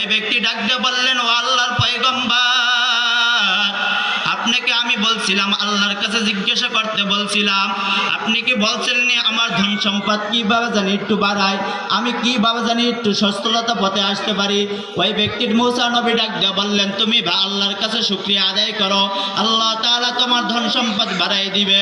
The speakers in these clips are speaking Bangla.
ওই ব্যক্তি ডাকতে বললেন ও আল্লাহর পয়গম্বর। আপনাকে আমি বলছিলাম, আল্লাহর কাছে জিজ্ঞাসা করতে বলছিলাম, আপনি কি বলছিলেন আমার ধন সম্পদ কীভাবে জানি একটু বাড়ায়? আমি কীভাবে জানি একটু সস্থলতা পথে আসতে পারি? ওই ব্যক্তির মৌসা নবী ডাক বললেন, তুমি বা আল্লাহর কাছে শুক্রিয়া আদায় করো, আল্লাহ তাআলা তোমার ধন সম্পদ বাড়াই দিবে।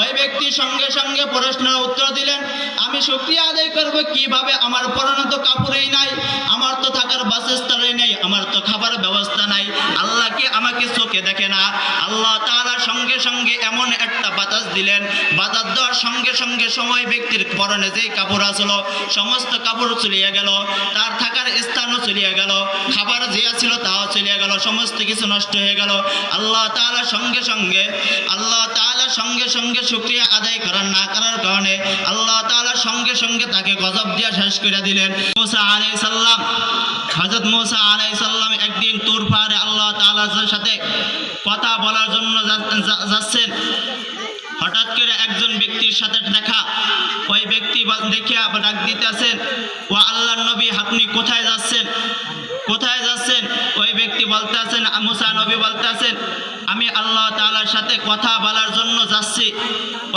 ওই ব্যক্তি সঙ্গে সঙ্গে প্রশ্নের উত্তর দিলেন, আমি শুক্রিয়া আদায় করব কীভাবে? আমার পরানো তো কাপড়েই নাই, আমার তো থাকার বাসস্থানই নেই, আমার তো খাবার ব্যবস্থা নাই। আল্লাহ কি আমাকে চোখে দেখে না? আল্লাহ তারা সঙ্গে সঙ্গে এমন একটা বাতাস দিলেন। বাতাস দেওয়ার সঙ্গে সঙ্গে সময় ব্যক্তির পরনে যেই কাপড় আসলো, সমস্ত কাপড় চলিয়া গেল, তার থাকার স্থানও চলিয়া গেল, খাবার যে ছিল তাও চলিয়া গেল, সমস্ত কিছু নষ্ট হয়ে গেল। আল্লাহ তারা সঙ্গে সঙ্গে, আল্লাহ সঙ্গে সঙ্গে শুকরিয়া আদায় করার না করার কারণে আল্লাহ তাআলা সঙ্গে সঙ্গে তাকে গজব দিয়া শেষ করে দিলেন। মুসা আলাইহিস সালাম, হযরত মুসা আলাইহিস সালাম একদিন তুর পাহাড়ে আল্লাহ তাআলার সাথে কথা বলার জন্য যাচ্ছেন। হঠাৎ করে একজন ব্যক্তির সাথে দেখা, ওই ব্যক্তি বা- দেখে আবার ডাক দিতে আছেন ও আল্লাহর নবী, আপনি কোথায় যাচ্ছেন? কোথায় যাচ্ছেন? ওই ব্যক্তি বলতে আছেন মুসা নবী বলতে আছেন আমি আল্লাহ তাআলার সাথে কথা বলার জন্য যাচ্ছি।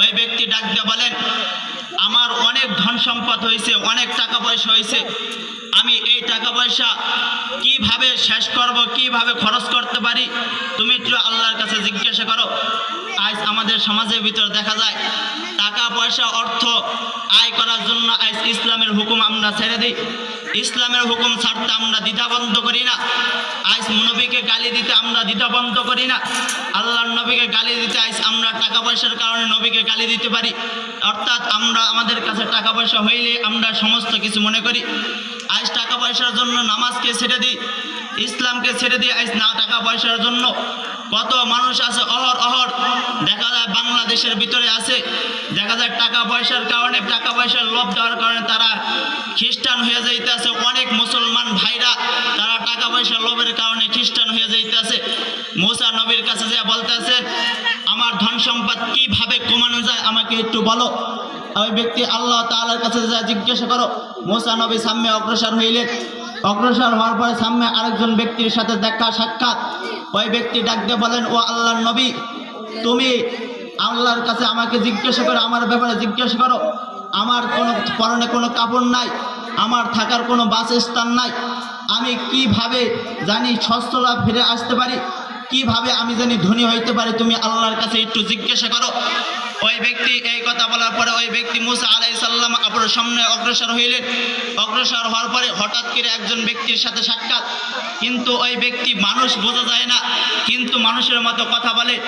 ওই ব্যক্তি ডাক দিয়ে বলেন, আমার অনেক ধন সম্পদ হয়েছে অনেক টাকা পয়সা হয়েছে আমি এই টাকা পয়সা কীভাবে শেষ করব, কীভাবে খরচ করতে পারি? তুমি একটু আল্লাহর কাছে জিজ্ঞাসা করো। আজ আমাদের সমাজের ভিতর দেখা যায়, টাকা পয়সা অর্থ আয় করার জন্য আজ ইসলামের হুকুম আমরা ছেড়ে দিই। ইসলামের হুকুম ছাড়তে আমরা দ্বিধা বন্ধ করি না। আজ নবীকে গালি দিতে আমরা দ্বিধা বন্ধ করি না। আল্লাহর নবীকে গালি দিতে আজ আমরা টাকা পয়সার কারণে নবীকে গালি দিতে পারি। অর্থাৎ আমরা আমাদের কাছে টাকা পয়সা হইলে আমরা সমস্ত কিছু মনে করি। আজ টাকা পয়সার জন্য নামাজকে ছেড়ে দিই, ইসলামকে ছেড়ে দিই, আজ না টাকা পয়সার জন্য। কত মানুষ আছে, অহর অহর। দেখা যায় বাংলাদেশের ভিতরে আছে। দেখা যায় টাকা পয়সার কারণে, টাকা পয়সার লোভ দেওয়ার কারণে তারা খ্রিস্টান হয়ে যাইতেছে। অনেক মুসলমান ভাইরা তারা টাকা পয়সার লোভের কারণে খ্রিস্টান হয়ে যাইতেছে। মোসা নবীর কাছে যা বলতেছেন আমার ধন সম্পদ কীভাবে কমানো যায়, আমাকে একটু বলো। ওই ব্যক্তি আল্লাহ তাআলার কাছে যা জিজ্ঞাসা করো, মোসা নবী সামনে অগ্রসর হইলেন? অগ্রসর হওয়ার পরে সামনে আরেকজন ব্যক্তির সাথে দেখা সাক্ষাৎ। ওই ব্যক্তি ডাকতে বলেন, ও আল্লাহর নবী, তুমি আল্লাহর কাছে আমাকে জিজ্ঞাসা করো, আমার ব্যাপারে জিজ্ঞাসা করো। আমার কোনো পরনে কোনো কাপড় নাই, আমার থাকার কোনো বাস বাসস্থান নাই। আমি কীভাবে জানি সস্তলা ফিরে আসতে পারি? কীভাবে আমি জানি ধনী হইতে পারি? তুমি আল্লাহর কাছে একটু জিজ্ঞাসা করো। ওই ব্যক্তি এই কথা বলার পরে ওই ব্যক্তি মুসা আলাই সাল্লাম আপনার সামনে অগ্রসর হইলেন। অগ্রসর হওয়ার পরে হঠাৎ করে একজন ব্যক্তির সাথে সাক্ষাৎ। কিন্তু ওই ব্যক্তি মানুষ বোঝা যায় না। কিন্তু মানুষের মতো কথা বলে।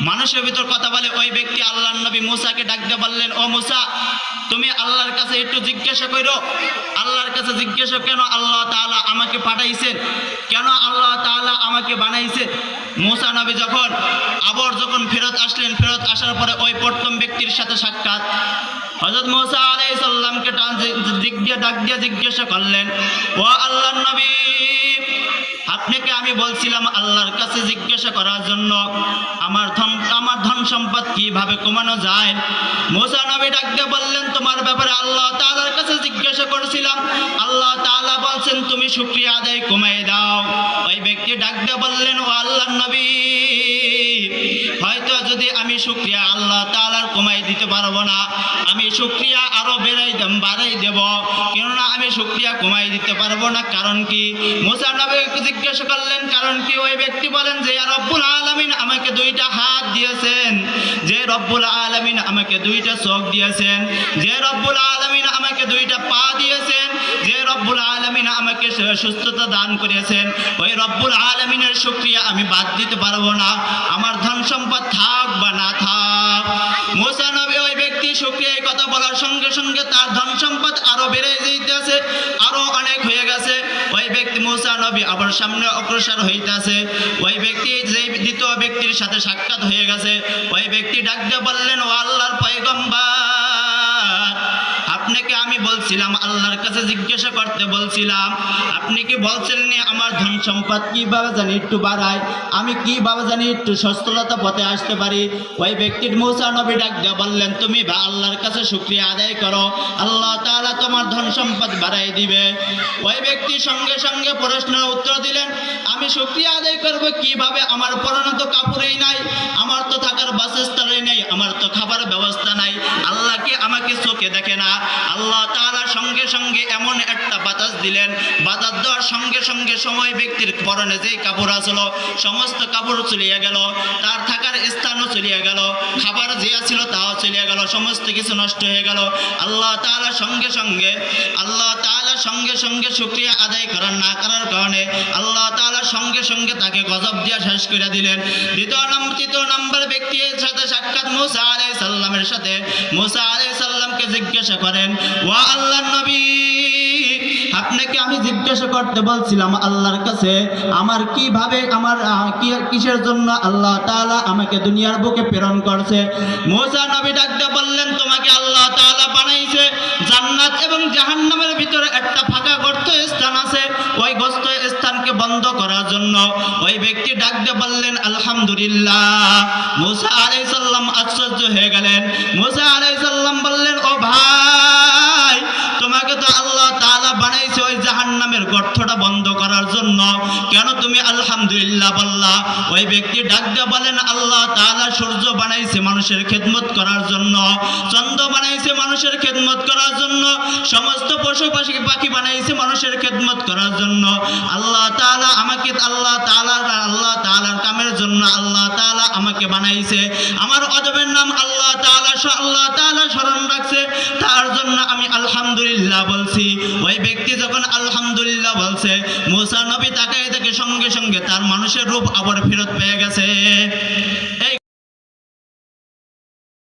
মানুষের ভিতর কথা বলে। ওই ব্যক্তি আল্লাহ নবী মুসাকে ডাক দিয়ে বললেন, ও মুসা, তুমি আল্লাহর কাছে একটু জিজ্ঞাসা করো। আল্লাহর কাছে জিজ্ঞাসা কেন আল্লাহ তাআলা আমাকে পাঠাইছেন? কেন আল্লাহ তাআলা আমাকে বানাইছেন? মুসা নবী যখন আবার যখন ফেরত আসলেন, ফেরত আসার পরে ওই প্রথম ব্যক্তির সাথে সাক্ষাৎ। হজরত মুসা আলাইহিস সালামকে টান দিক ডাক দিয়ে জিজ্ঞাসা করলেন, ও আল্লাহর নবী, আপনাকে আমি বলছিলাম আল্লাহর কাছে জিজ্ঞাসা করার জন্য আমার ধন আমার ধন সম্পদ কীভাবে কমানো যায়? মোসা নবী ডাকতে বললেন, তোমার ব্যাপারে আল্লাহ তাআলার কাছে জিজ্ঞাসা করেছিলাম। আল্লাহ তাআলা বলছেন, তুমি শুকরিয়া আদায় কমাই দাও। ওই ব্যক্তি ডাকতে বললেন, ও আল্লাহর নবী হয়তো যদি আমি শুকরিয়া আল্লাহ তাআলার কমাই দিতে পারব না, আমি শুকরিয়া আরও বেড়াই বাড়াই দেব। কেননা আমি শুকরিয়া কমাই দিতে পারব না, কারণ কি? মুসা নবী জিজ্ঞাসা করলেন, কারণ কি ওই ব্যক্তি বলেন যে রব্বুল আলামিন আমাকে দুইটা হাত দিয়েছেন। যে রব্বুল আলমিন আমাকে দুইটা চোখ দিয়েছেন, যে রব্বুল আলামিন আমাকে দুইটা পা দিয়েছেন। যে রব্বুল আলামিন আমাকে সুস্থতা দান করেছেন। ওই রব্বুল আলামিনের শুকরিয়া আমি বাদ দিতে পারব না। আমার ধন সম্পদ থাক বা না থাক। মুসা নবী ওই ব্যক্তি শুকরিয়া কথা বলার সঙ্গে সঙ্গে তার ধন সম্পদ আরও বেড়ে যেতেছে আরও অনেক হয়ে গেছে। ওই ব্যক্তি মুসা নবী আবার সামনে অগ্রসর হইতেছে। ওই ব্যক্তি যে দ্বিতীয় ব্যক্তির সাথে সাক্ষাৎ হয়ে গেছে। ওই ব্যক্তি ডাকতে বললেন, ও আল্লাহর পয়গম্বর! আপনি আপনাকে আমি বলছিলাম, আল্লাহর কাছে জিজ্ঞাসা করতে বলছিলাম, আপনি কি বলছিলেন নি আমার ধন সম্পদ কীভাবে জানি একটু বাড়ায়? আমি কীভাবে জানি একটু সস্থলতা পথে আসতে পারি? ওই ব্যক্তির মৌসা নবী ডাক বললেন, তুমি বা আল্লাহর কাছে শুক্রিয়া আদায় করো, আল্লাহ তাআলা তোমার ধন সম্পদ বাড়াই দিবে। ওই ব্যক্তি সঙ্গে সঙ্গে প্রশ্নের উত্তর দিলেন, আমি শুক্রিয়া আদায় করব কীভাবে? আমার পরানো তো কাপড়েই নাই, আমার তো থাকার বাসস্থানই নেই, আমার তো খাবার ব্যবস্থা নাই। আল্লাহ কি আমাকে চোখে দেখে না? আল্লাহ তাআলা সঙ্গে সঙ্গে এমন একটা বাতাস দিলেন। বাতাস দেওয়ার সঙ্গে সঙ্গে সময় ব্যক্তির পরনে যেই কাপড় আসলো, সমস্ত কাপড় চলিয়া গেল, তার থাকার স্থানও চলিয়া গেল, খাবার যে ছিল তাও চলিয়া গেল, সমস্ত কিছু নষ্ট হয়ে গেল। আল্লাহ তাআলা সঙ্গে সঙ্গে, আল্লাহ তাআলা সঙ্গে সঙ্গে শুকরিয়া আদায় করার না করার কারণে আল্লাহ তাআলা সঙ্গে সঙ্গে তাকে গজব দিয়া শেষ করে দিলেন। দ্বিতীয় নম্বর, তৃতীয় নম্বর ব্যক্তির সাথে সাক্ষাৎ মুসা আলাইহিস সালামের সাথে। মুসা আলাইহিস সালামকে জিজ্ঞাসা করেন, ওয়া আল্লাহর নবী, আপনাকে আমি জিজ্ঞাসা করতে বলছিলাম আল্লাহর কাছে, আমার কীভাবে আমার কিসের জন্য আল্লাহ তাআলা আমাকে দুনিয়ার বুকে প্রেরণ করছে? মুসা নবী ডাকতে বললেন, তোমাকে আল্লাহ তাআলা বানাইছে জান্নাত এবং জাহান্নামের ভিতরে একটা ফাঁকা স্থান আছে, ওই গোস্ত স্থানকে বন্ধ করার জন্য। ওই ব্যক্তি ডাক দিয়ে বললেন, আলহামদুলিল্লাহ। মুসা আলাই সাল্লাম আশ্চর্য হয়ে গেলেন। মুসা আলাই সাল্লাম বললেন, ও ভাই জাহান্নামের গর্তটা বন্ধ করার জন্য। কেন তুমি আলহামদুলিল্লাহ বললা? ওই ব্যক্তি ডাক দিয়ে বলেন, আল্লাহ তাআলা সূর্য বানাইছে মানুষের খেদমত করার জন্য। চন্দ্র বানাইছে মানুষের খেদমত করার জন্য। সমস্ত পশু পাখি পাখি বানাইছে মানুষের খেদমত করার জন্য। আল্লাহ তাআলা আমাকে, আল্লাহ তাআলা, আল্লাহ তাআলার কামের জন্য আল্লাহ তাআলা আমাকে বানাইছে। আমার অজবের নাম আল্লাহ তাআলা আল্লাহ তাআলা স্মরণ রাখছে। আলহামদুলিল্লাহ বলছি। ওই ব্যক্তি যখন আলহামদুলিল্লাহ বলছে, মুসা নবী তাকাই থেকে সঙ্গে সঙ্গে তার মানুষের রূপ আবার ফেরত পেয়ে গেছে।